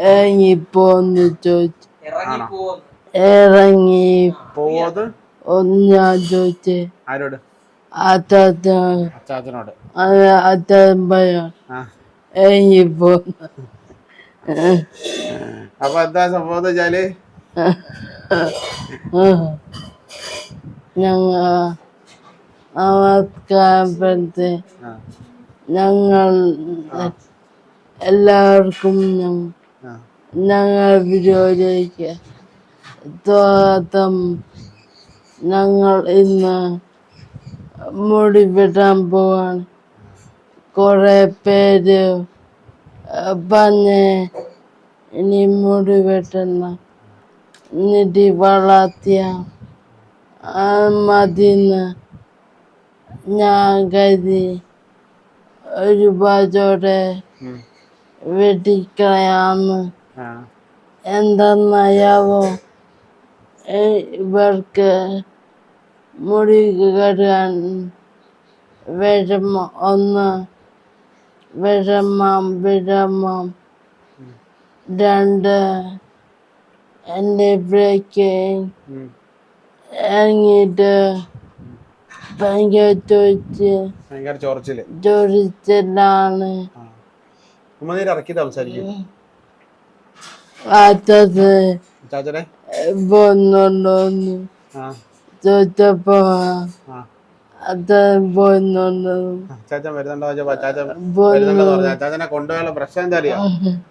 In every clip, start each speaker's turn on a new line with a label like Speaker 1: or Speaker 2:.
Speaker 1: ഇറങ്ങിപ്പോന്ന്. ചോദിച്ചു ഇറങ്ങി
Speaker 2: പോവത്
Speaker 1: ഒന്ന് ഞാൻ ചോദിച്ചു
Speaker 2: ആരോട് അച്ചാച്ചനോട് ആ.
Speaker 1: ഇറങ്ങിപ്പോന്ന്
Speaker 2: അപ്പൊ എന്താ സംഭവം വെച്ചാൽ?
Speaker 1: ഞങ്ങ നമസ്കാരപ്പെടുത്തി. ഞങ്ങൾ എല്ലാവർക്കും ഞങ്ങൾ ഞങ്ങൾ വീഡിയോയിലേക്ക് സ്വാഗതം ഞങ്ങൾ ഇന്ന് മുടി വെട്ടാൻ പോവാണ്. കുറെ പേര് പറഞ്ഞ് ഇനി മുടി വെട്ടുന്ന നിധി വളർത്തിയ മതിന്ന് ഞാൻ കരുതി ഒരു
Speaker 2: ബാജോടെ
Speaker 1: വെട്ടിക്കളയാന്ന് എന്തെന്നറിയാവോ? ഇവർക്ക് മുടി കെട്ടാൻ വിഷമം. ഒന്ന് വിഷമം വിഷമം. രണ്ട് എന്റെ ബ്രേക്ക്. ഇറങ്ങിയിട്ട് ഭയങ്കര ചോദിച്ച്
Speaker 2: ഭയങ്കര ചൊറച്ചിൽ
Speaker 1: ചോദിച്ചിട്ടാണ്
Speaker 2: സംസാരിക്കും
Speaker 1: പോന്നുണ്ടോന്ന്
Speaker 2: ആ.
Speaker 1: ചോദിച്ചപ്പോ
Speaker 2: അച്ചാച്ചൻ വരുന്നുണ്ടോ അച്ചാച്ചനെ കൊണ്ടുപോയുള്ള പ്രശ്നം എന്താ അറിയാം?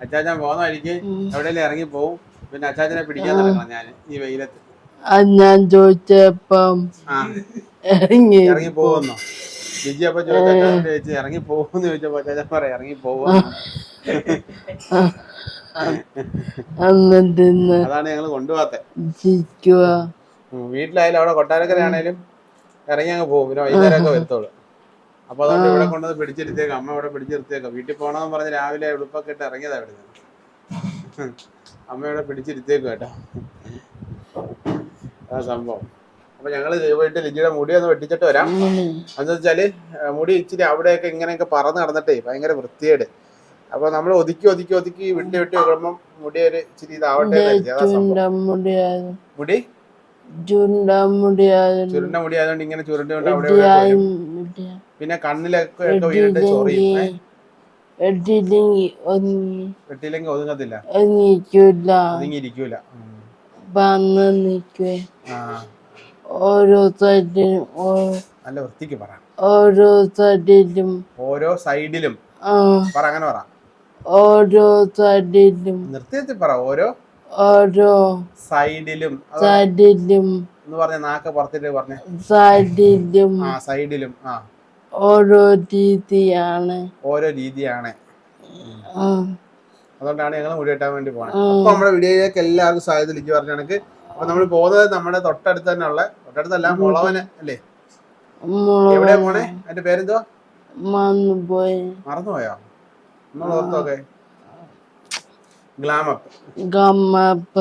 Speaker 2: അച്ചാച്ചൻ പോകുന്ന വഴിക്ക് എവിടെയെങ്കിലും ഇറങ്ങി പോവും. പിന്നെ അച്ചാച്ചനെ പിടിക്കാൻ നടക്കണം ഞാൻ ഈ വെയിലത്ത്.
Speaker 1: ഞാൻ ചോദിച്ചപ്പം ഇറങ്ങി
Speaker 2: ഇറങ്ങി പോകുന്നു. ജിജി അപ്പൊ ചോദിച്ചു ഇറങ്ങി പോകുന്നു? ചോദിച്ചപ്പോ അച്ചാച്ചൻ പറയാം ഇറങ്ങി പോവാ
Speaker 1: എന്നിട്ട്
Speaker 2: അതാണ് ഞങ്ങൾ കൊണ്ടുപോകാത്തെ.
Speaker 1: ചിരിക്കുക
Speaker 2: ഉം, വീട്ടിലായാലും അവിടെ കൊട്ടാരക്കര ആണേലും ഇറങ്ങി അങ്ങ് പോകും. പിന്നെ വൈകുന്നേരമൊക്കെ വരത്തോളൂ അപ്പൊ അതുകൊണ്ട് ഇവിടെ കൊണ്ടുവന്ന് പിടിച്ചിരുത്തേക്കാം അമ്മ ഇവിടെ പിടിച്ചിരുത്തേക്കാം വീട്ടിൽ പോകണമെന്ന് പറഞ്ഞ് രാവിലെ എളുപ്പൊക്കെ ഇട്ട് ഇറങ്ങിയതാ ഇവിടെ അമ്മ ഇവിടെ പിടിച്ചിരുത്തേക്കും കേട്ടോ. ആ സംഭവം. അപ്പൊ ഞങ്ങൾ പോയിട്ട് ലിജിയുടെ മുടി ഒന്ന് വെട്ടിച്ചിട്ട് വരാം. എന്ന് വെച്ചാൽ മുടി ഇച്ചിരി അവിടെയൊക്കെ ഇങ്ങനെയൊക്കെ പറന്ന് കിടന്നിട്ടേ ഭയങ്കര വൃത്തിയേട് അപ്പൊ നമ്മൾ ഒതുക്കി ഒതുക്കി ഒതുക്കി വിട്ട് വിട്ട് വെക്കുമ്പം മുടി ഒരു ഇച്ചിരി ഇതാവട്ടെ മുടി? ചുരുണ്ട മുടി ആയതുകൊണ്ട് ഇങ്ങനെ ചുരുണ്ടുകൊണ്ട് അവിടെ ഇവിടെ പിന്നെ കണ്ണിലൊക്കെ ഒക്കെ വീണിട്ട് ചൊറിയും.
Speaker 1: ഒന്നി
Speaker 2: വെട്ടിയില്ലെങ്കിൽ ഒതുങ്ങത്തില്ല.
Speaker 1: ഒന്നിക്കൂല
Speaker 2: ഒതുങ്ങിയിരിക്കൂല. ഉം.
Speaker 1: വന്ന് നിൽക്കുവേ.
Speaker 2: ആ.
Speaker 1: ഓരോ സൈഡിലും ഓ-
Speaker 2: നല്ല വൃത്തിക്ക് പറ.
Speaker 1: ഓരോ സൈഡിലും
Speaker 2: ഓരോ സൈഡിലും
Speaker 1: ആ.
Speaker 2: പറ അങ്ങനെ പറ.
Speaker 1: ഓരോ സൈഡിലും
Speaker 2: നിർത്തി പറ ഓരോ
Speaker 1: ഓരോ
Speaker 2: സൈഡിലും.
Speaker 1: സൈഡിലും
Speaker 2: എന്ന് പറഞ്ഞ നാക്ക പുറത്തിട്ട് പറഞ്ഞ.
Speaker 1: സൈഡിലും
Speaker 2: ആ സൈഡിലും. ആ.
Speaker 1: ഓരോ രീതിയാണ്.
Speaker 2: ഓരോ രീതിയാണ്. അതുകൊണ്ടാണ് ഞങ്ങൾ മുടി വെട്ടാൻ വേണ്ടി പോണത് അപ്പൊ നമ്മുടെ വീഡിയോയിലേക്ക് എല്ലാവർക്കും സാധ്യത ലിജി പറഞ്ഞ കണക്ക്. അപ്പൊ നമ്മൾ പോകുന്നത് നമ്മുടെ തൊട്ടടുത്ത് തന്നെ ഉള്ള തൊട്ടടുത്തല്ല മുളവന് അല്ലേ? എവിടെയാ പോണേ? അതിന്റെ പേരെന്തോ
Speaker 1: മറന്നു പോയി
Speaker 2: മറന്നുപോയോ? ഓർത്തോക്കെ? ഗ്ലാമപ്പ്.
Speaker 1: ഗമ്മപ്പ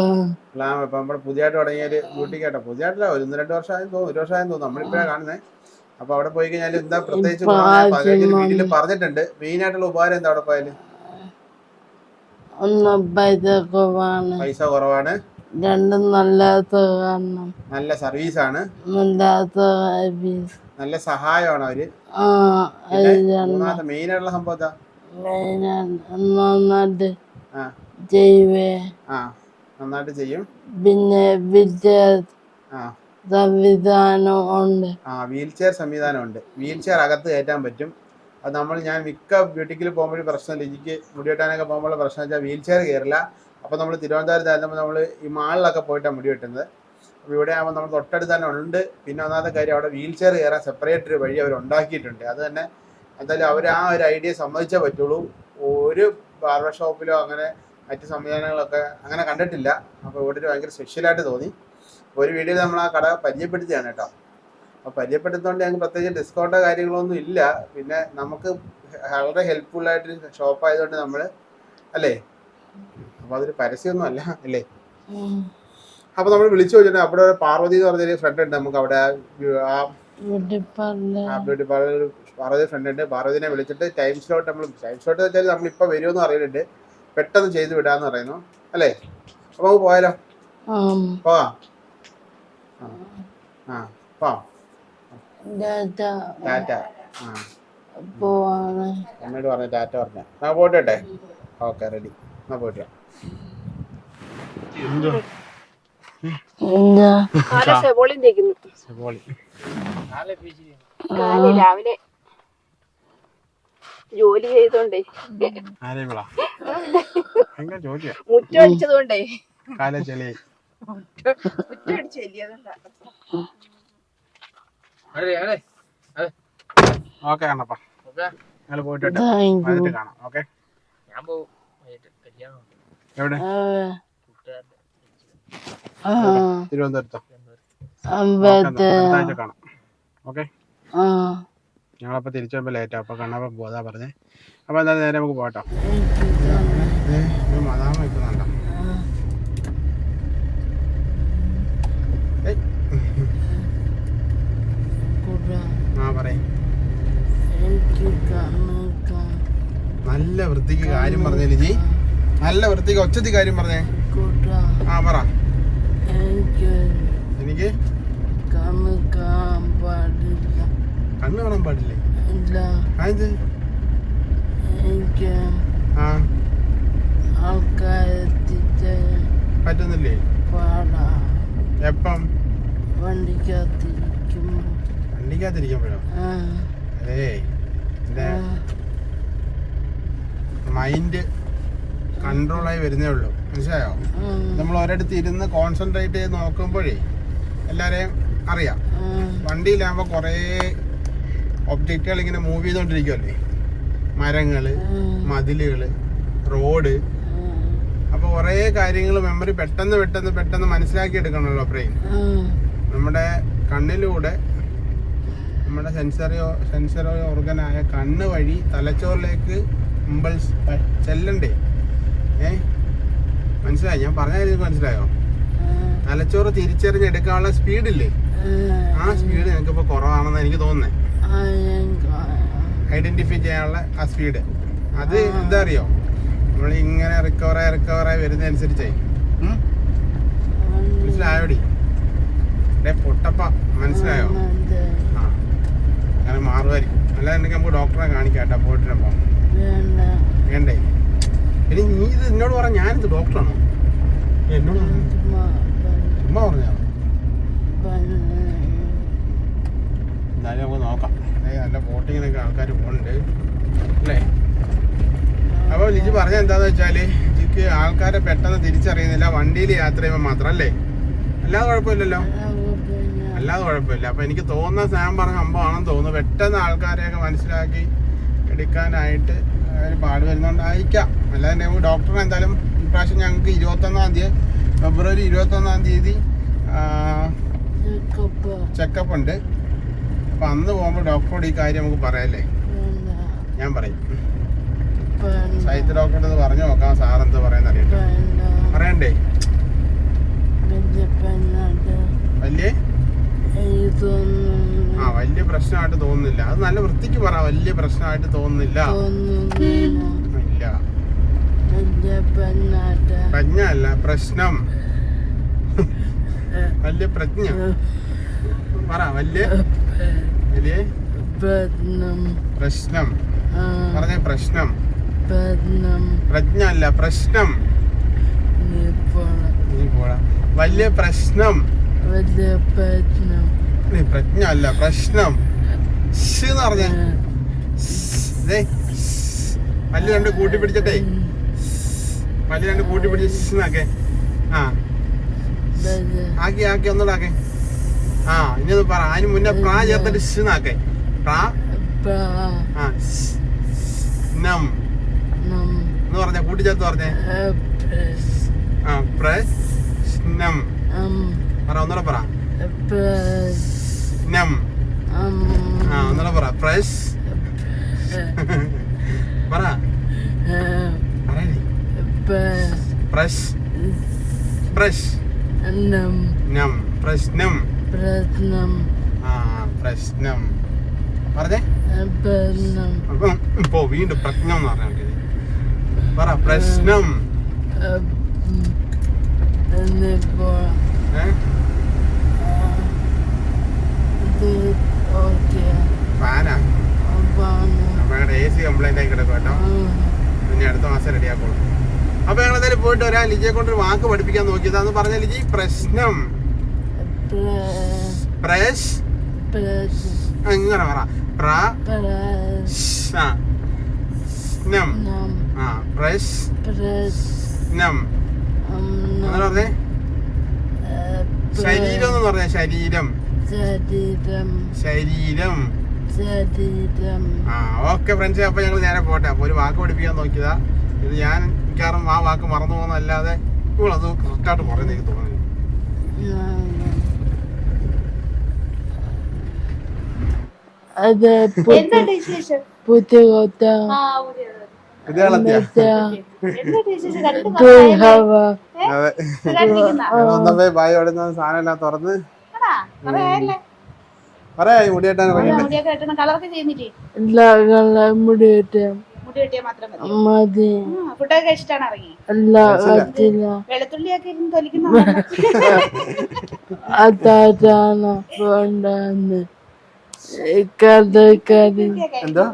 Speaker 2: ഗ്ലാമപ്പ്. നമ്മുടെ പുതിയതായിട്ട് തുടങ്ങിയ ഒരു ബ്യൂട്ടി കേട്ടോ പുതിയതായിട്ടല്ല ഒരു രണ്ട് വർഷമായെന്ന് തോന്നുന്നു ഒരു വർഷമായും തോന്നും നമ്മളിപ്പോഴാണ് കാണുന്നത് അപ്പൊ അവിടെ പോയി കഴിഞ്ഞാൽ എന്താ പ്രത്യേകിച്ച് വീട്ടിൽ പറഞ്ഞിട്ടുണ്ട്. മെയിൻ ആയിട്ടുള്ള ഉപകാരം എന്താ അവിടെ പോയാൽ?
Speaker 1: ഒന്ന് പൈസ കുറവാണ്.
Speaker 2: പൈസ കുറവാണ്.
Speaker 1: രണ്ടും നല്ല കാരണം
Speaker 2: നല്ല സർവീസ് ആണ്
Speaker 1: നല്ലാത്ത സർവീസ്
Speaker 2: നല്ല സഹായമാണ് അവർ. മെയിൻ ആയിട്ടുള്ള സംഭവം എന്താ?
Speaker 1: നന്നായിട്ട്
Speaker 2: ആ.
Speaker 1: ചെയ്യുവേ
Speaker 2: ആ നന്നായിട്ട് ചെയ്യും.
Speaker 1: പിന്നെ വിദ്യാർത്ഥി
Speaker 2: ആ.
Speaker 1: സംവിധാനം ഉണ്ട്.
Speaker 2: ആ വീൽ ചെയർ സംവിധാനമുണ്ട് വീൽ ചെയർ അകത്ത് കയറ്റാൻ പറ്റും. അത് നമ്മൾ ഞാൻ മിക്ക ബ്യൂട്ടിക്കിൽ പോകുമ്പോൾ പ്രശ്നം ലിജിക്ക് മുടി വെട്ടാനൊക്കെ പോകുമ്പോൾ പ്രശ്നം വെച്ചാൽ വീൽ ചെയർ കയറില്ല അപ്പോൾ നമ്മൾ തിരുവനന്തപുരത്തായിരുന്നപ്പോൾ നമ്മൾ ഈ മാളിലൊക്കെ പോയിട്ടാണ് മുടി വെട്ടുന്നത്. അപ്പോൾ ഇവിടെ ആകുമ്പോൾ നമ്മൾ തൊട്ടടുത്ത് തന്നെ ഉണ്ട്. പിന്നെ ഒന്നാമത്തെ കാര്യം അവിടെ വീൽ ചെയർ കയറാൻ സെപ്പറേറ്റ് ഒരു വഴി അവർ ഉണ്ടാക്കിയിട്ടുണ്ട്. അത് തന്നെ എന്തായാലും അവർ ആ ഒരു ഐഡിയ സമ്മതിച്ചേ പറ്റുള്ളൂ. ഒരു ബാർബർ ഷോപ്പിലോ അങ്ങനെ മറ്റ് സംവിധാനങ്ങളൊക്കെ അങ്ങനെ കണ്ടിട്ടില്ല. അപ്പോൾ ഇവിടെ ഒരു ഭയങ്കര സ്പെഷ്യലായിട്ട് തോന്നി. ഒരു വീഡിയോയിൽ നമ്മൾ ആ കട പരിചയപ്പെടുത്തിയാണ് കേട്ടോ. അപ്പോൾ പരിചയപ്പെടുത്തുന്നതുകൊണ്ട് ഞങ്ങൾക്ക് പ്രത്യേകിച്ച് ഡിസ്കൗണ്ടോ കാര്യങ്ങളൊന്നും ഇല്ല. പിന്നെ നമുക്ക് വളരെ ഹെൽപ്ഫുൾ ആയിട്ട് ഷോപ്പ് ആയതുകൊണ്ട് നമ്മൾ അല്ലേ? അപ്പോൾ അതൊരു പരസ്യമൊന്നും അല്ല അല്ലേ? അപ്പോൾ നമ്മൾ വിളിച്ചു ചോദിച്ചിട്ട് അവിടെ പാർവതി എന്ന് പറഞ്ഞൊരു ഫ്രണ്ട് ഉണ്ട്. നമുക്ക് അവിടെ ആ ബ്യൂട്ടി പാർലർ. പാർവതി ഫ്രണ്ട് ഉണ്ട്. ഭാരതിനെ വിളിച്ചിട്ട് ടൈം സ്ലോട്ട് നമ്മൾ ടൈം സ്ലോട്ട് വെച്ചാൽ നമ്മൾ ഇപ്പോൾ വരുമെന്ന് അറിയുന്നുണ്ട് പെട്ടെന്ന് ചെയ്തു വിടാന്ന് പറയുന്നു. അല്ലേ? അപ്പൊ നമുക്ക് പോയാലോ? പോവാ? ആ. പോവാം. ടാറ്റ ആ. എന്നോട് പറഞ്ഞു ടാറ്റ പറഞ്ഞ. ആ പോട്ടെ ഓക്കെ റെഡി. എന്നാ പോയിട്ട്.
Speaker 3: കാൽ രാവിലെ ജോലി ചെയ്തോണ്ടേ. മുറ്റം അടിച്ചതുകൊണ്ടേ. മുറ്റം
Speaker 2: ഓക്കെ കാണപ്പാ ഞങ്ങൾ പോയിട്ട്. വന്നിട്ട് കാണാം. ഓക്കെ.
Speaker 4: ഞാൻ
Speaker 2: എവിടെ? തിരുവനന്തപുരത്തോ? കാണാം. ഓക്കെ.
Speaker 1: ആ.
Speaker 2: ഞങ്ങളപ്പോൾ തിരിച്ചു വരുമ്പോൾ ലേറ്റാ അപ്പോൾ കണ്ണപ്പം പോതാ പറഞ്ഞേ. അപ്പോൾ എന്തായാലും നേരെ നമുക്ക് പോകട്ടോ ആ നല്ല വൃത്തിക്ക് കാര്യം പറഞ്ഞേ ലിജി. നല്ല വൃത്തിക്ക് ഒച്ചത്തി കാര്യം പറഞ്ഞേ. ആ പറ.
Speaker 1: എനിക്ക്?
Speaker 2: കണ്ണ് കാണാൻ പാടില്ലേ?
Speaker 1: ഇല്ല.
Speaker 2: ആയത്
Speaker 1: എനിക്ക്
Speaker 2: ആ.
Speaker 1: ആൾക്കാരെ തിരിച്ചറിയാൻ
Speaker 2: പറ്റുന്നില്ലേ?
Speaker 1: പാടാ.
Speaker 2: എപ്പം?
Speaker 1: വണ്ടിക്കകത്തിരിക്കുമ്പോ
Speaker 2: വണ്ടിക്കകത്തിരിക്കുമ്പോഴോ? അതേ എന്റെ
Speaker 1: ആ,
Speaker 2: മൈൻഡ് കൺട്രോളായി വരുന്നേ ഉള്ളൂ. മനസ്സിലായോ? നമ്മൾ ഒരിടത്ത് ഇരുന്ന് കോൺസെൻട്രേറ്റ് ചെയ്ത് നോക്കുമ്പോഴേ എല്ലാവരെയും അറിയാം. വണ്ടിയിലാകുമ്പോൾ കുറേ ഒബ്ജക്റ്റുകൾ ഇങ്ങനെ മൂവ് ചെയ്തുകൊണ്ടിരിക്കുമല്ലേ മരങ്ങൾ മതിലുകൾ റോഡ്. അപ്പൊ കുറേ കാര്യങ്ങൾ മെമ്മറി പെട്ടെന്ന് പെട്ടെന്ന് പെട്ടെന്ന് മനസ്സിലാക്കി എടുക്കണല്ലോ ബ്രെയിൻ നമ്മുടെ കണ്ണിലൂടെ നമ്മുടെ സെൻസറിയോ സെൻസറോ ഓർഗനായ കണ്ണ് വഴി തലച്ചോറിലേക്ക് ഇമ്പൾസ് ചെല്ലണ്ടേ? ഏ? മനസ്സിലായി? ഞാൻ പറഞ്ഞ കാര്യം മനസ്സിലായോ? തലച്ചോറ് തിരിച്ചറിഞ്ഞെടുക്കാനുള്ള സ്പീഡില്ലേ ആ. സ്പീഡ് നിനക്കിപ്പോ കുറവാണെന്ന് എനിക്ക്
Speaker 1: എനിക്ക്
Speaker 2: ഐഡന്റിഫൈ ചെയ്യാനുള്ള ആ സ്പീഡ്. അത് എന്താ അറിയോ നമ്മൾ ഇങ്ങനെ റിക്കവറായി റിക്കവറായി വരുന്നതനുസരിച്ചേ ഉം? മനസ്സിലായോടി? ഡേ പൊട്ടപ്പ. മനസ്സിലായോ? ആ. അങ്ങനെ മാറുമായിരിക്കും. അല്ലാതെ നമുക്ക് ഡോക്ടറെ കാണിക്കാട്ടോ പോയിട്ടപ്പോ
Speaker 1: വേണ്ട.
Speaker 2: ഇനി നീ ഇത് എന്നോട് പറഞ്ഞ ഞാനിത് ഡോക്ടറാണോ? എന്നോട് പറഞ്ഞോ?
Speaker 1: ചുമ്മാ
Speaker 2: പറഞ്ഞോ. എന്തായാലും നമുക്ക് നോക്കാം. നല്ല ബോട്ടിങ്ങിനൊക്കെ ആൾക്കാർ പോകുന്നുണ്ട് അല്ലേ? അപ്പോൾ ലിജി പറഞ്ഞ എന്താന്ന് വെച്ചാൽ ലിജിക്ക് ആൾക്കാരെ പെട്ടെന്ന് തിരിച്ചറിയുന്നില്ല. വണ്ടിയിൽ യാത്ര ചെയ്യുമ്പോൾ മാത്രം അല്ലേ? അല്ലാതെ കുഴപ്പമില്ലല്ലോ. അല്ലാതെ കുഴപ്പമില്ല. അപ്പൊ എനിക്ക് തോന്നുന്ന സാം പറഞ്ഞ സംഭവമാണെന്ന് തോന്നുന്നു. പെട്ടെന്ന് ആൾക്കാരെയൊക്കെ മനസ്സിലാക്കി എടുക്കാനായിട്ട് ഒരു പാട് വരുന്നോണ്ടായിരിക്കാം. അല്ലാതെ ഡോക്ടറെ എന്തായാലും ഇപ്രാവശ്യം ഞങ്ങൾക്ക് ഇരുപത്തൊന്നാം തീയതി ഫെബ്രുവരി ഇരുപത്തൊന്നാം തീയതി
Speaker 1: ചെക്കപ്പ്
Speaker 2: ഉണ്ട്. അപ്പൊ അന്ന് പോകുമ്പോ ഡോക്ടറോട് ഈ കാര്യം നമുക്ക് പറയാല്ലേ? ഞാൻ പറയും. സാഹിത്യ ഡോക്ടറോട് പറഞ്ഞു നോക്കാം സാർ എന്ത് പറയുന്ന അറിയട്ടെ. പറയണ്ടേ?
Speaker 1: വലിയ?
Speaker 2: ആ വലിയ പ്രശ്നമായിട്ട് തോന്നുന്നില്ല. അത് നല്ല വൃത്തിക്ക് പറ വലിയ പ്രശ്നമായിട്ട് തോന്നുന്നില്ല. ഇല്ല. പ്രജ്ഞ അല്ല പ്രശ്നം. വലിയ പ്രജ്ഞ. പറ വലിയ.
Speaker 1: പ്രശ്നം.
Speaker 2: പറഞ്ഞ പ്രശ്നം. പ്രജ്ഞ. അല്ല പ്രശ്നം.
Speaker 1: നീ
Speaker 2: പോടാ. വലിയ പ്രശ്നം.
Speaker 1: വലിയ പ്രശ്നം
Speaker 2: നീ പ്രജ്ഞ അല്ല പ്രശ്നം എന്ന് പറഞ്ഞേ. പല്ല് രണ്ട് കൂട്ടി പിടിച്ചിട്ടേ. പല്ല് രണ്ട് കൂട്ടി പിടിച്ച് ആ. ആക്കി ആക്കി ഒന്നുകൂടെ ആക്കെ. ആ ഇനി ഒന്ന് പറ. അതിന് മുന്നേ പ്രാ ചേർത്തിട്ട് പ്രാ ആ നം. എന്ന് പറഞ്ഞ കൂട്ടിച്ചേർത്ത് പറഞ്ഞേ. ആ പ്രശ്നം പറ ഒന്നുകൂടെ പറ. നം. ആ ഒന്നുകൂടെ പറ. പ്രശ് പറ. പ്രശ് പ്രശ്
Speaker 1: നം.
Speaker 2: പ്രശ്നം
Speaker 1: പ്രശ്നം
Speaker 2: ആ പ്രശ്നം. പറഞ്ഞേ? ഇപ്പോ വീണ്ടും പ്രശ്നം എന്ന് പറഞ്ഞാൽ പറ പ്രശ്നം.
Speaker 1: എന്നിപ്പോ
Speaker 2: ഏ?
Speaker 1: ഇത് ഓക്കെ.
Speaker 2: ഫാനാ?
Speaker 1: അപ്പാണ്
Speaker 2: നമ്മുടെ എ സി കംപ്ലൈന്റ് ആയി കിടക്കും കേട്ടോ. പിന്നെ അടുത്ത മാസം റെഡിയാക്കോളൂ അപ്പൊ ഞങ്ങൾ എന്തായാലും പോയിട്ട് വരാം ലിജിയെ കൊണ്ട് ഒരു വാക്ക് പഠിപ്പിക്കാൻ നോക്കിയതാന്ന് പറഞ്ഞ ലിജി പ്രശ്നം. പ്രശ് ഇങ്ങനെ പറ. പ്ര നം. ആ പ്രശ്നം അങ്ങനെ പറഞ്ഞേ? ശരീരം എന്ന് പറഞ്ഞ ശരീരം.
Speaker 1: ശരീരം.
Speaker 2: ശരീരം.
Speaker 1: ശരീരം.
Speaker 2: ആ ഓക്കെ ഫ്രണ്ട്സ് അപ്പൊ ഞങ്ങൾ നേരെ പോട്ടെ. അപ്പൊ ഒരു വാക്ക് പഠിപ്പിക്കാൻ നോക്കിയതാ. ഇത് ഞാൻ മിക്കവാറും ആ വാക്ക് മറന്നു പോകുന്നല്ലാതെ ഇവളത് കറക്റ്റായിട്ട് പറയുന്നത് എനിക്ക് തോന്നുന്നു
Speaker 1: അത്
Speaker 3: എന്തുണ്ട് വിശേഷം
Speaker 1: പുത്തുകൊത്ത
Speaker 3: ആ പുതിയത്
Speaker 2: ഇത് കളത്തിയാ
Speaker 3: എന്തുണ്ട് വിശേഷം കണ്ടിട്ട്
Speaker 1: ദുഹവ
Speaker 2: അതെ
Speaker 3: കണ്ടിരിക്കുന്ന
Speaker 2: വന്നപ്പോ ബായി അവിടെ നിന്ന് സാധനം എല്ലാം തുറന്ന്
Speaker 3: കൊറേ ആയല്ലേ
Speaker 2: പറയാ മുടിയേട്ടാൻ ഇറങ്ങട്ടെ
Speaker 3: മുടിയൊക്കെ കെട്ടണം കളറൊക്കെ ചെയ്യുന്നില്ലേ?
Speaker 1: എല്ലാ കള മുടിയിട്ട്
Speaker 3: മുടി മതി. ഫുഡൊക്കെ ഇറങ്ങി?
Speaker 1: കത്തില്ല
Speaker 3: വെളുത്തുള്ളിയൊക്കെ തൊലിക്കുന്ന
Speaker 1: അതാണ് വേണ്ടെന്ന് കഥ കറി
Speaker 2: എന്തോ?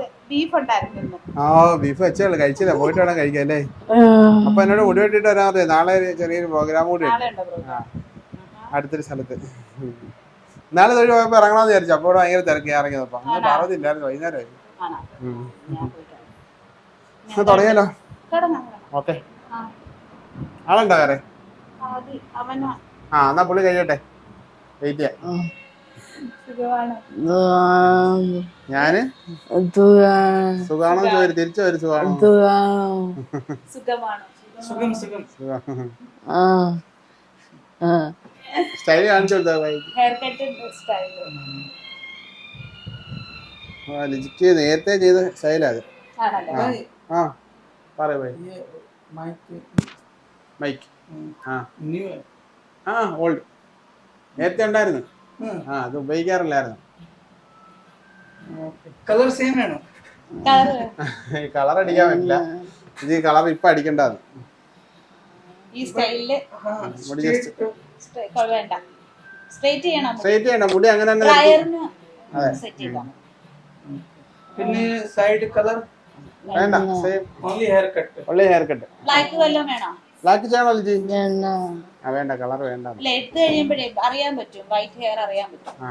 Speaker 2: ആ ബീഫ് വെച്ചേ കഴിച്ചില്ല. പോയിട്ട് വേണം കഴിക്കാൻ അല്ലേ അപ്പൊ എന്നോട് മുടി വെട്ടിട്ട് വരാൻ പറയാം നാളെ ഒരു ചെറിയൊരു പ്രോഗ്രാം കൂടി അടുത്തൊരു സ്ഥലത്ത്. നാളെ തൊഴിൽ പോയപ്പോ ഇറങ്ങണമെന്ന് വിചാരിച്ചു. അപ്പോൾ ഭയങ്കര തിരക്കി ഇറങ്ങിയതപ്പോ അങ്ങനെ പറഞ്ഞില്ലായിരുന്നു. വൈകുന്നേരം. തുടങ്ങിയല്ലോ. ഓക്കെ.
Speaker 3: ആ,
Speaker 2: ആളുണ്ടോ വേറെ? ആ എന്നാ പുള്ളി കഴിയട്ടെ. വെയിറ്റ് ചെയ്യാം. ഞാൻ? സുഖാണോ ചോദിച്ചു. തിരിച്ചു വരും സുഖാണോ
Speaker 3: സുഖം.
Speaker 2: സ്റ്റൈൽ കാണിച്ചു കൊടുത്താ ലിജിക്ക് നേരത്തെ ചെയ്ത സ്റ്റൈലാ അത്. ആ പറയ ബൈ മൈക്ക് ആ. ആ ഓൾഡ് നേരത്തെ ഉണ്ടായിരുന്നു. ആ. അത് ഉപയോഗിക്കാറില്ലായിരുന്നു.
Speaker 5: കളർ സെയിം ആണോ?
Speaker 3: കളർ
Speaker 2: അടിക്കാൻ പറ്റില്ല. ഇത് കളർ ഇപ്പൊ അടിക്കണ്ടാന്ന്
Speaker 3: ഈ
Speaker 2: സ്റ്റൈലിൽ
Speaker 3: വേണ്ട. സ്ട്രൈറ്റ് ചെയ്യണം
Speaker 2: സ്ട്രൈറ്റ് ചെയ്യണം. മുടി അങ്ങനെ തന്നെ
Speaker 3: സെറ്റ് ചെയ്താൽ
Speaker 5: പിന്നെ സൈഡ് കളർ
Speaker 2: വേണ്ട. Same
Speaker 5: only hair cut
Speaker 2: only hair cut
Speaker 3: black വല്ലതും വേണോ?
Speaker 2: ബ്ലാക്ക് ചെയ്യണോ ലിജി ആ വേണ്ട കളർ വേണ്ട.
Speaker 3: അല്ല എടുത്തു കഴിയുമ്പോഴേ അറിയാൻ പറ്റും വൈറ്റ് ഹെയർ അറിയാൻ പറ്റും.
Speaker 2: ആ.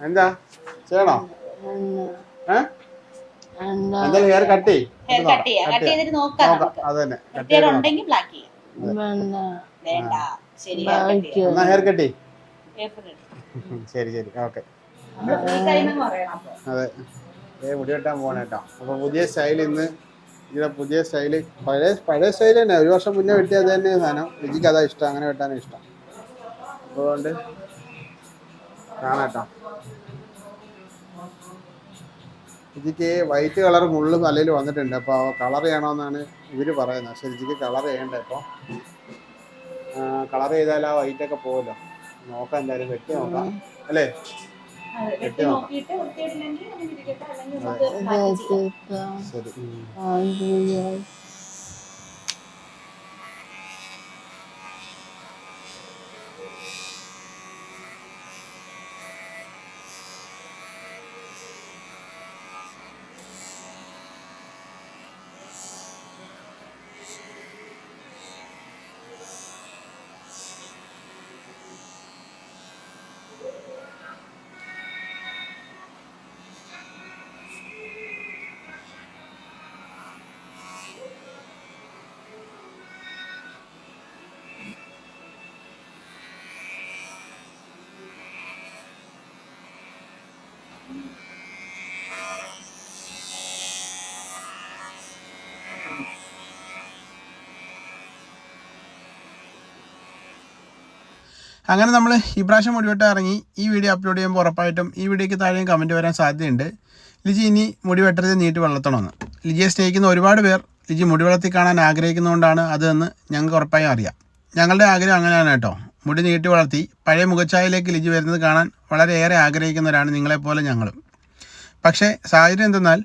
Speaker 2: എന്താ? ചെയ്യണോ? എന്തായാലും ഹെയർ കട്ട്
Speaker 3: ഹെയർ കട്ട് ചെയ്യാം. കട്ട് ചെയ്തിട്ട് നോക്കാം
Speaker 2: നോക്കാം.
Speaker 3: നമുക്ക്.
Speaker 2: അത് തന്നെ.
Speaker 3: വൃത്തികേട് ഉണ്ടെങ്കിൽ ബ്ലാക്ക് ചെയ്യാം. വേണ്ട. ശരി
Speaker 2: എന്നാ ഹെയർ കട്ട് ശരി ശരി. ഓക്കെ. അതെ. മുടി വെട്ടാൻ പോകണേട്ടോ അപ്പൊ അപ്പോൾ പുതിയ സ്റ്റൈൽ ഇന്ന് ഇവിടെ പുതിയ സ്റ്റൈൽ. പഴയ പഴയ സ്റ്റൈൽ തന്നെ. ഒരു വർഷം മുന്നേ വെട്ടിയ അത് തന്നെ സാധനം. എനിക്ക് അതാ ഇഷ്ടം. അങ്ങനെ വെട്ടാനും ഇഷ്ടം. അതുകൊണ്ട് കാണാട്ടോ. ഇതിക്ക് വൈറ്റ് കളർ മുള്ളു തലയിൽ വന്നിട്ടുണ്ട്. അപ്പോൾ കളർ ചെയ്യണമെന്നാണ് ഇവർ പറയുന്നത്. ഇതിക്ക് കളർ ചെയ്യണ്ട ഇപ്പോൾ കളർ ചെയ്താൽ ആ വൈറ്റ് ഒക്കെ പോകുമല്ലോ നോക്കാം എന്തായാലും. വെട്ടി നോക്കാം. അല്ലേ?
Speaker 3: വെട്ടി നോക്കിയിട്ട് വൃത്തിയായിട്ടില്ലെങ്കിൽ അത് ഇരിക്കട്ടെ. അല്ലെങ്കിൽ നമുക്ക്.
Speaker 2: ശരി. ഉം. അങ്ങനെ നമ്മൾ ഈ പ്രാവശ്യം മുടിവെട്ടാൻ ഇറങ്ങി ഈ വീഡിയോ അപ്ലോഡ് ചെയ്യുമ്പോൾ ഉറപ്പായിട്ടും ഈ വീഡിയോയ്ക്ക് താഴെയും കമന്റ് വരാൻ സാധ്യതയുണ്ട്. ലിജി ഇനി മുടി നീട്ടി വളർത്തണമെന്ന് ലിജിയെ സ്നേഹിക്കുന്ന ഒരുപാട് പേർ ലിജി മുടി വളർത്തി കാണാൻ ആഗ്രഹിക്കുന്നതുകൊണ്ടാണ് അതെന്ന് ഞങ്ങൾക്ക് ഉറപ്പായും അറിയാം. ഞങ്ങളുടെ ആഗ്രഹം അങ്ങനെയാണ് കേട്ടോ. മുടി നീട്ടി വളർത്തി പഴയ മുഖച്ഛായയിലേക്ക് ലിജി വരുന്നത് കാണാൻ വളരെയേറെ ആഗ്രഹിക്കുന്നവരാണ് നിങ്ങളെപ്പോലെ ഞങ്ങളും. പക്ഷേ സാഹചര്യം എന്തെന്നാൽ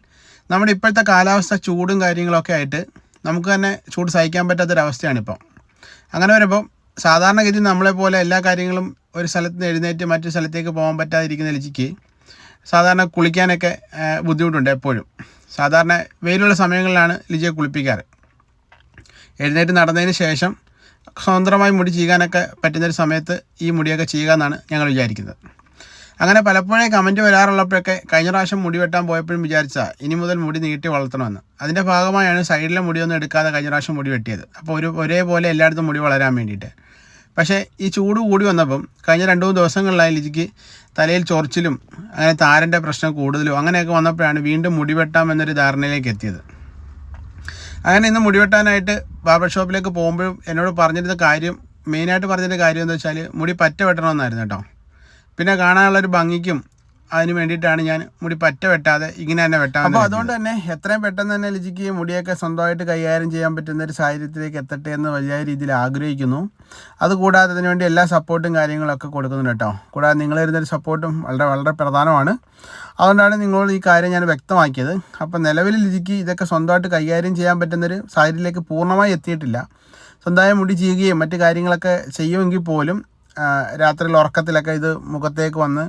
Speaker 2: നമ്മുടെ ഇപ്പോഴത്തെ കാലാവസ്ഥ ചൂടും കാര്യങ്ങളൊക്കെ ആയിട്ട് നമുക്ക് തന്നെ ചൂട് സഹിക്കാൻ പറ്റാത്തൊരവസ്ഥയാണിപ്പോൾ അങ്ങനെ വരുമ്പോൾ സാധാരണഗതി നമ്മളെപ്പോലെ എല്ലാ കാര്യങ്ങളും ഒരു സ്ഥലത്ത് നിന്ന് എഴുന്നേറ്റ് മറ്റൊരു സ്ഥലത്തേക്ക് പോകാൻ പറ്റാതിരിക്കുന്ന ലജിക്ക് സാധാരണ കുളിക്കാനൊക്കെ ബുദ്ധിമുട്ടുണ്ട് എപ്പോഴും. സാധാരണ വെയിലുള്ള സമയങ്ങളിലാണ് ലിജിയെ കുളിപ്പിക്കാറ്. എഴുന്നേറ്റ് നടന്നതിന് ശേഷം സ്വതന്ത്രമായി മുടി ചെയ്യാനൊക്കെ പറ്റുന്നൊരു സമയത്ത് ഈ മുടിയൊക്കെ ചെയ്യുക എന്നാണ് ഞങ്ങൾ വിചാരിക്കുന്നത്. അങ്ങനെ പലപ്പോഴേ കമന്റ് വരാറുള്ളപ്പോഴൊക്കെ കഴിഞ്ഞ പ്രാവശ്യം മുടി വെട്ടാൻ പോയപ്പോഴും വിചാരിച്ചാൽ ഇനി മുതൽ മുടി നീട്ടി വളർത്തണമെന്ന്. അതിന്റെ ഭാഗമായാണ് സൈഡിലെ മുടിയൊന്നും എടുക്കാതെ കഴിഞ്ഞ പ്രാവശ്യം മുടി വെട്ടിയത്. അപ്പോൾ ഒരു ഒരേപോലെ എല്ലായിടത്തും മുടി വളരാൻ വേണ്ടിയിട്ട്. പക്ഷേ ഈ ചൂട് കൂടി വന്നപ്പം കഴിഞ്ഞ രണ്ട് മൂന്ന് ദിവസങ്ങളിലായി ലിജിക്ക് തലയിൽ ചൊറിച്ചിലും അങ്ങനെ താരന്റെ പ്രശ്നം കൂടുതലും അങ്ങനെയൊക്കെ വന്നപ്പോഴാണ് വീണ്ടും മുടി വെട്ടാം എന്നൊരു ധാരണയിലേക്ക് എത്തിയത്. അങ്ങനെ ഇന്ന് മുടി വെട്ടാനായിട്ട് ബാർബർ ഷോപ്പിലേക്ക് പോകുമ്പോഴും എന്നോട് പറഞ്ഞിരുന്ന കാര്യം മെയിനായിട്ട് പറഞ്ഞിരുന്ന കാര്യം എന്താ വെച്ചാൽ മുടി പറ്റ വെട്ടണമെന്നായിരുന്നു കേട്ടോ. പിന്നെ കാണാനുള്ളൊരു ഭംഗിക്കും അതിന് വേണ്ടിയിട്ടാണ് ഞാൻ മുടി പറ്റ വെട്ടാതെ ഇങ്ങനെ തന്നെ വെട്ടാൻ അപ്പോൾ അതുകൊണ്ട് തന്നെ എത്രയും പെട്ടെന്ന് തന്നെ ലിജിക്ക് മുടിയൊക്കെ സ്വന്തമായിട്ട് കൈകാര്യം ചെയ്യാൻ പറ്റുന്ന ഒരു സാഹചര്യത്തിലേക്ക് എത്തട്ടെ എന്ന് വലിയ രീതിയിൽ ആഗ്രഹിക്കുന്നു. അതുകൂടാതെ അതിനുവേണ്ടി എല്ലാ സപ്പോർട്ടും കാര്യങ്ങളൊക്കെ കൊടുക്കുന്നുണ്ട് കേട്ടോ. കൂടാതെ നിങ്ങൾ തരുന്നൊരു സപ്പോർട്ടും വളരെ വളരെ പ്രധാനമാണ്. അതുകൊണ്ടാണ് നിങ്ങളോട് ഈ കാര്യം ഞാൻ വ്യക്തമാക്കിയത്. അപ്പോൾ നിലവിൽ ലിജിക്ക് ഇതൊക്കെ സ്വന്തമായിട്ട് കൈകാര്യം ചെയ്യാൻ പറ്റുന്നൊരു സാഹചര്യത്തിലേക്ക് പൂർണമായി എത്തിയിട്ടില്ല. സ്വന്തമായി മുടി ചെയ്യുകയും മറ്റു കാര്യങ്ങളൊക്കെ ചെയ്യുമെങ്കിൽ പോലും രാത്രിയിൽ ഉറക്കത്തിലൊക്കെ ഇത് മുഖത്തേക്ക് വന്ന്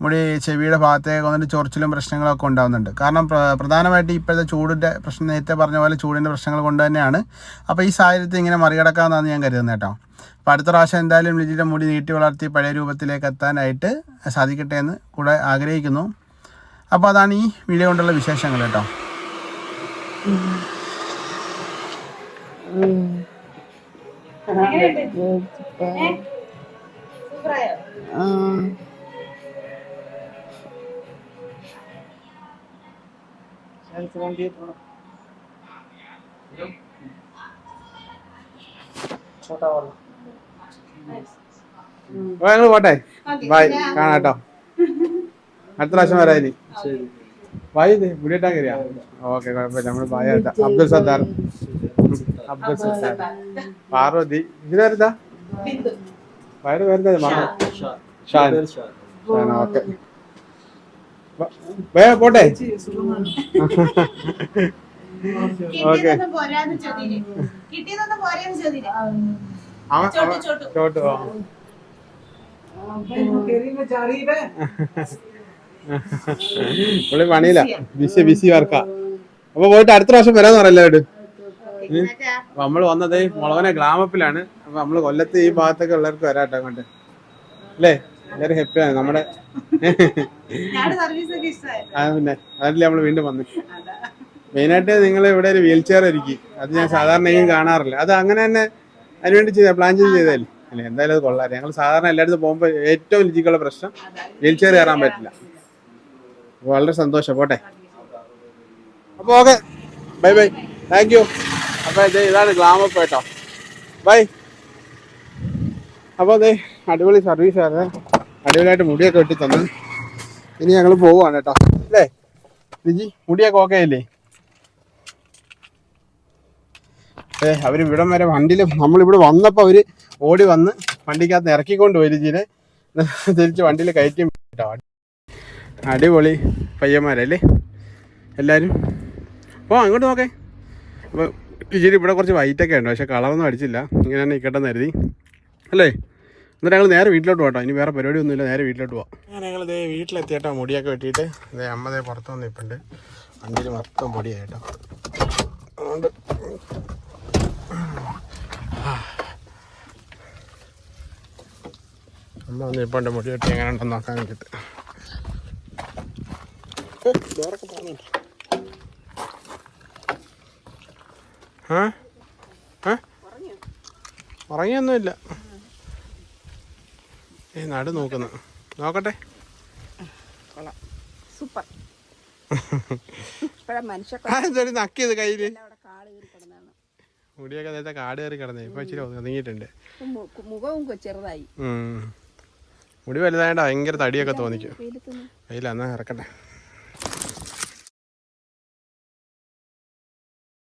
Speaker 2: മുടി ചെവിയുടെ ഭാഗത്തേക്ക് വന്നിട്ട് ചൊറിച്ചിലും പ്രശ്നങ്ങളൊക്കെ ഉണ്ടാകുന്നുണ്ട് കാരണം പ്രധാനമായിട്ട് ഇപ്പോഴത്തെ ചൂടിന്റെ പ്രശ്നം നേരത്തെ പറഞ്ഞ പോലെ ചൂടിന്റെ പ്രശ്നങ്ങൾ കൊണ്ട് തന്നെയാണ് അപ്പോൾ ഈ സാഹചര്യത്തിൽ ഇങ്ങനെ മറികടക്കാമെന്നാണ് ഞാൻ കരുതുന്നത് കേട്ടോ അപ്പോൾ അടുത്ത പ്രാവശ്യം എന്തായാലും ലിജിയുടെ മുടി നീട്ടി വളർത്തി പഴയ രൂപത്തിലേക്ക് എത്താനായിട്ട് സാധിക്കട്ടെ എന്ന് കൂടെ ആഗ്രഹിക്കുന്നു അപ്പോൾ അതാണ് ഈ വീഡിയോ കൊണ്ടുള്ള വിശേഷങ്ങൾ കേട്ടോ
Speaker 1: ആ
Speaker 5: छोटा वाला
Speaker 2: അപ്പോൾ ഞങ്ങൾ പോട്ടെ ബൈ കാണാം കേട്ടോ അടുത്ത പ്രാവശ്യം വരാം ഇനി ബൈ ഇത് മുടിയിട്ടാൻ കയറിയാ ഓക്കെ കുഴപ്പമില്ല നമ്മൾ ബൈ അടുത്ത അബ്ദുൽ സത്താർ അബ്ദുൽ സത്താർ പാർവതി ഇതിനായിരുന്നാ വയറ് വരുന്നത് മറന്നു ഷാൻ ഷാൻ ഓക്കെ ബൈ പോട്ടെ? ഓക്കെ.
Speaker 3: ചോട്ടു.
Speaker 2: പുള്ളി പണിയില്ല. ബിസി ബിസി വർക്കാ. അപ്പൊ പോയിട്ട് അടുത്ത പ്രാവശ്യം വരാന്ന് പറയല്ലോ വീട് അപ്പൊ നമ്മൾ വന്നത് മുളവനെ ഗ്രാമപ്പിലാണ് അപ്പൊ നമ്മൾ കൊല്ലത്ത് ഈ ഭാഗത്തൊക്കെ ഉള്ളവർക്ക് വരാട്ടോ അങ്ങോട്ട്. അല്ലേ? എല്ലാവരും ഹാപ്പിയാണ് നമ്മുടെ ആ പിന്നെ അതല്ലേ നമ്മൾ വീണ്ടും വന്നു. മെയിനായിട്ട് നിങ്ങൾ ഇവിടെ ഒരു വീൽ ചെയർ ഇരിക്കും. അത് ഞാൻ സാധാരണ എങ്കിലും കാണാറില്ല. അത് അങ്ങനെ തന്നെ അതിനുവേണ്ടി ചെയ്ത പ്ലാൻ ചെയ്ത് ചെയ്തല്ലേ അല്ലെ? എന്തായാലും അത് കൊള്ളാം. ഞങ്ങൾ സാധാരണ എല്ലായിടത്തും പോകുമ്പോൾ ഏറ്റവും രുചിക്കുള്ള പ്രശ്നം വീൽ ചെയർ കയറാൻ പറ്റില്ല. വളരെ സന്തോഷം. പോട്ടെ. അപ്പോൾ okay. Bye bye thank you അപ്പോൾ ഇത് ഇതാണ് ഗ്രാമപ്പേട്ടോ ബൈ അപ്പോൾ അതെ അടിപൊളി സർവീസ് ആണ് അടിപൊളിയായിട്ട് മുടിയൊക്കെ വെട്ടി തന്നു. ഇനി ഞങ്ങൾ പോവാണ് കേട്ടോ. അല്ലേ? ബിജി മുടിയൊക്കെ ഓക്കെ അല്ലേ? ഏ അവർ ഇവിടം വരെ വണ്ടിയിൽ നമ്മളിവിടെ വന്നപ്പോൾ അവർ ഓടി വന്ന് വണ്ടിക്കകത്ത് ഇറക്കിക്കൊണ്ട് പോയി ജീനെ തിരിച്ച് വണ്ടിയിൽ കയറ്റി കേട്ടോ. അടിപൊളി പയ്യന്മാരല്ലേ? എല്ലാവരും ഓ അങ്ങോട്ട് നോക്കേ. അപ്പോൾ ഇച്ചിരി ഇവിടെ കുറച്ച് വൈറ്റൊക്കെ ഉണ്ട് പക്ഷേ കളറൊന്നും അടിച്ചില്ല. ഇങ്ങനെ തന്നെ നിൽക്കട്ടെന്ന് കരുതി. അല്ലേ? എന്നിട്ട് ഞങ്ങൾ നേരെ വീട്ടിലോട്ട് പോകാം ഇനി വേറെ പരിപാടി ഒന്നുമില്ല നേരെ വീട്ടിലോട്ട് പോവാം. അങ്ങനെ ഞങ്ങൾ ഇതേ വീട്ടിലെത്തിയേട്ടോ. മുടിയൊക്കെ വെട്ടിയിട്ട് ഇതേ അമ്മ ദേ പുറത്ത് വന്ന് ഇപ്പുണ്ട് വണ്ടിയിൽ മൊത്തം പൊടിയായിട്ടോ. അതുകൊണ്ട് അമ്മ വന്ന് മുടി വെട്ടി എങ്ങനെ ഉണ്ടെന്ന് നോക്കാൻ വേണ്ടിയിട്ട് ഉറങ്ങിയൊന്നുമില്ല. ഏ നോക്കുന്ന നോക്കുന്നു. നോക്കട്ടെ.
Speaker 6: സൂപ്പർ.
Speaker 2: എന്തൊരു നക്കിയത്
Speaker 6: കയ്യിൽ?
Speaker 2: മുടിയൊക്കെ നേരത്തെ കാട് കയറി കിടന്നേ. ഇപ്പൊ ഇച്ചിരി ഒതുങ്ങിയിട്ടുണ്ട്.
Speaker 6: മുഖവും ചെറുതായി.
Speaker 2: മുടി വലുതായോണ്ട് ഭയങ്കര തടിയൊക്കെ തോന്നിക്കും. കയ്യിലെന്നാ ഇറക്കട്ടെ.